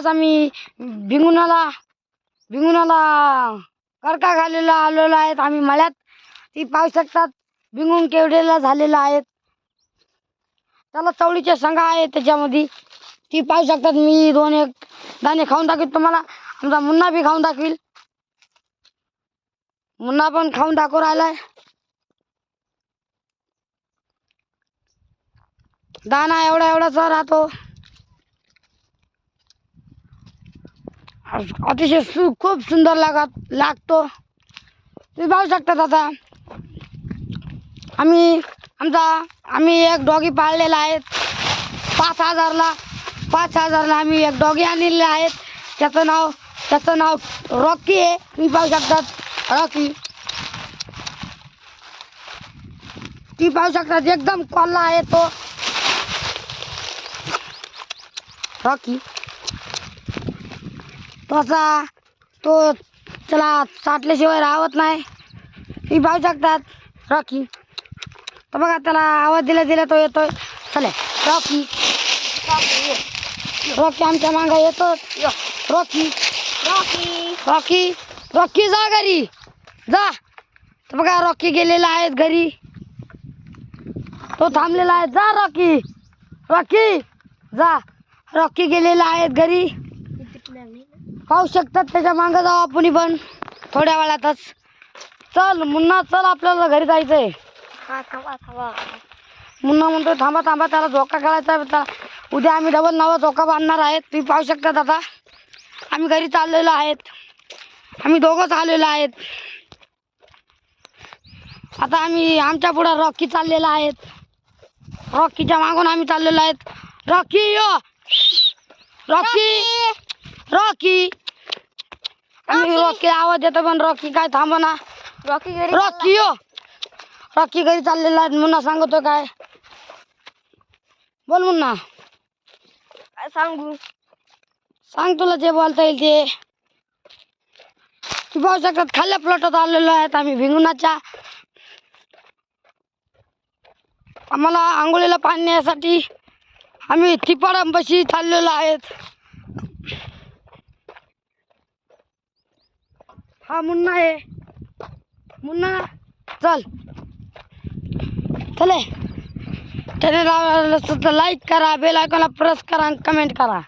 आम्ही भिंगुनाला भिंगुनाला कडका घालेला आलेलो आहेत. आम्ही मळ्यात. ती पाहू शकतात भिंगून केवढेला झालेला आहेत त्याला चवळीच्या संघ आहे त्याच्यामध्ये. ती पाहू शकतात मी दोन एक दाणे खाऊन दाखवील तुम्हाला. आमचा मुन्ना बी खाऊन दाखवील मुन्ना पण खाऊन दाखवू राहिलाय. दाना एवढा एवढाचा राहतो. अतिशय सु खूप सुंदर लागत लागतो तुम्ही पाहू शकतात आता आम्ही आमचा आम्ही एक डॉगी पाळलेला आहे पाच हजारला पाच हजारला आम्ही एक डॉगी आणलेले आहेत त्याचं नाव त्याचं नाव रॉकी आहे तुम्ही पाहू शकतात रॉकी ती पाहू शकतात एकदम कोल्हा आहे तो रॉकी त्वचा तो त्याला चाटल्याशिवाय राहत नाही. ही पाहू शकतात. रॉकी. तर बघा त्याला आवाज दिला दिला तो येतोय. चले रॉकी. रॉकी आमच्या मागं येतो रॉकी. रॉकी. रॉकी रॉकी जा घरी. जा. तर बघा रॉकी गेलेला आहेत घरी. तो थांबलेला आहे. जा रॉकी. रॉकी. जा. रॉकी गेलेला आहेत घरी. पाहू शकतात त्याच्या मागं जाऊ आपण पण. थोड्या वेळातच. चल मुन्ना चल आपल्याला घरी जायचंय. थांबा थांबा. मुन्ना म्हणतो थांबा थांबा त्याला झोका खेळायचा आहे. त्याला उद्या आम्ही डबल नवा झोका बांधणार आहेत. तुम्ही पाहू शकतात आता आम्ही घरी चाललेलो आहेत. आम्ही दोघंच आलेलो आहेत. आता आम्ही आमच्या पुढं रॉकी चाललेला आहेत रॉकीच्या मागून आम्ही चाललेलो आहेत. Rocky yo! रॉकी! रॉकी. आम्ही रॉकी. आवाज येतो पण रॉकी काय थांबना रॉकी घरी रॉकी यो. रॉकी घरी चाललेला आहे मुन्ना सांगतो काय. बोल मुन्ना. काय सांगू? सांग तुला जे बोलता येईल ते. तू पाहू शकतात खाल्ल्या प्लॉटात आलेलो आहेत आम्ही भिंगुनाच्या आम्हाला आंघोळीला पाणी येण्यासाठी आम्ही तिपाडांपाशी चाललेलो आहेत. हा मुन्ना आहे. मुन्ना चल. चले. तर लाईक करा बेल आयकॉनला प्रेस करा आणि कमेंट करा.